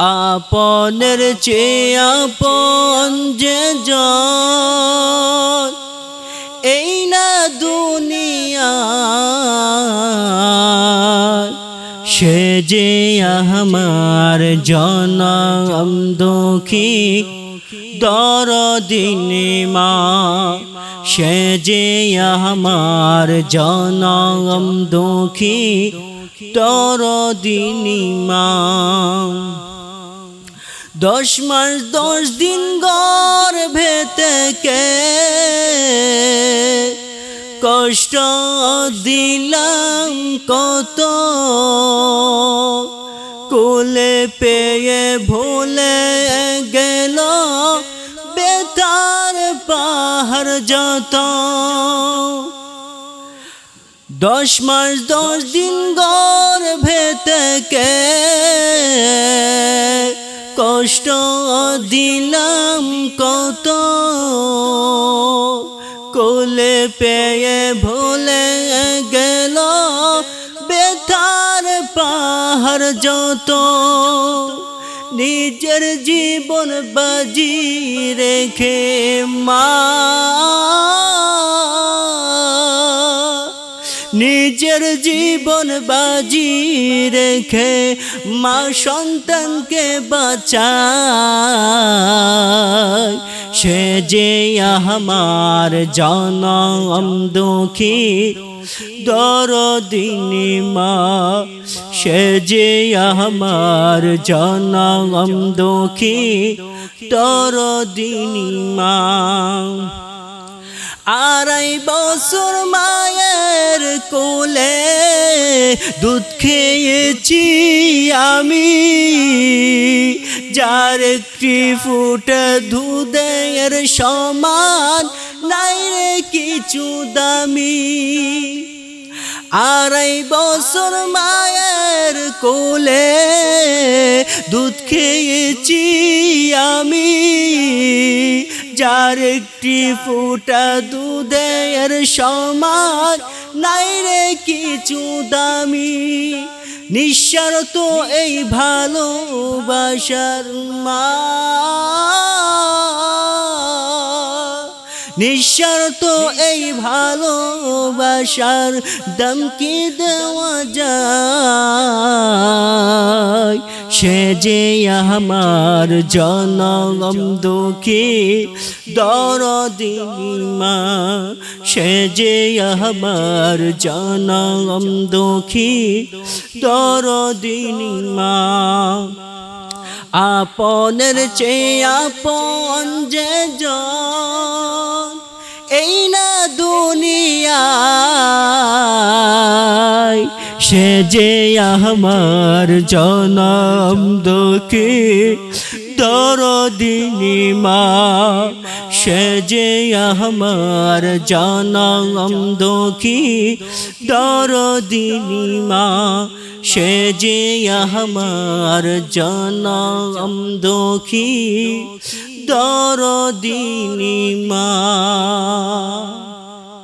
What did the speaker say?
আপনের চেয়ে আপন যে এই না দুনিয়া, সে যে আমার জনম দুঃখী, দরদিনী মা, সে যে আমার জনম দুঃখী, দরদিনী মা। দশ মাস, দশ দিন গর ভেতকে কষ্ট দিলাম কত। কোলে পেয়ে ভুলে গেল বেতার পাহাড় যত। দশ মাস, দশ দিন গর ভেতকে কষ্ট দিলাম কত। কোলে পেয়ে ভুলে গেল বেতার পাহাড় যত। নিজের জীবন বাজি রেখে মা নিজের জীবন বাজি রেখে মা সন্তানকে বাঁচায়। সে যে আমার জনম দুঃখী, দরদিনী মা, সে যে আমার জনম দুঃখী, দরদিনী মা। আড়াই বছর মায়ের কোলে দুধ খেয়েছি আমি। যার একটি ফুটে দুধের সমান নাই রে কিছু দামি। আড়াই বছর মায়ের কোলে দুধ খেয়েছি আমি। যার একটি ফুটা দুধের সমান নাই রে কিছু দামি। নিঃস্বার্থ এই ভালোবাসার মা। নিঃস্বার্থ এই ভালোবাসার দাম কি দেওয়া যায়? সে যে আমার জনগম দুঃখী দরদিনী মা, সে যে আমার জনগম দুঃখী দরদিনী মা। আপনের চেয়ে আপন যে এই না দুনিয়ায় সে যে আমার জনম দুঃখী দরদিনী মা সে যে আমার জনম দুঃখী দরদিনী মা সে যে আমার জনম দুঃখী দরদিনী মা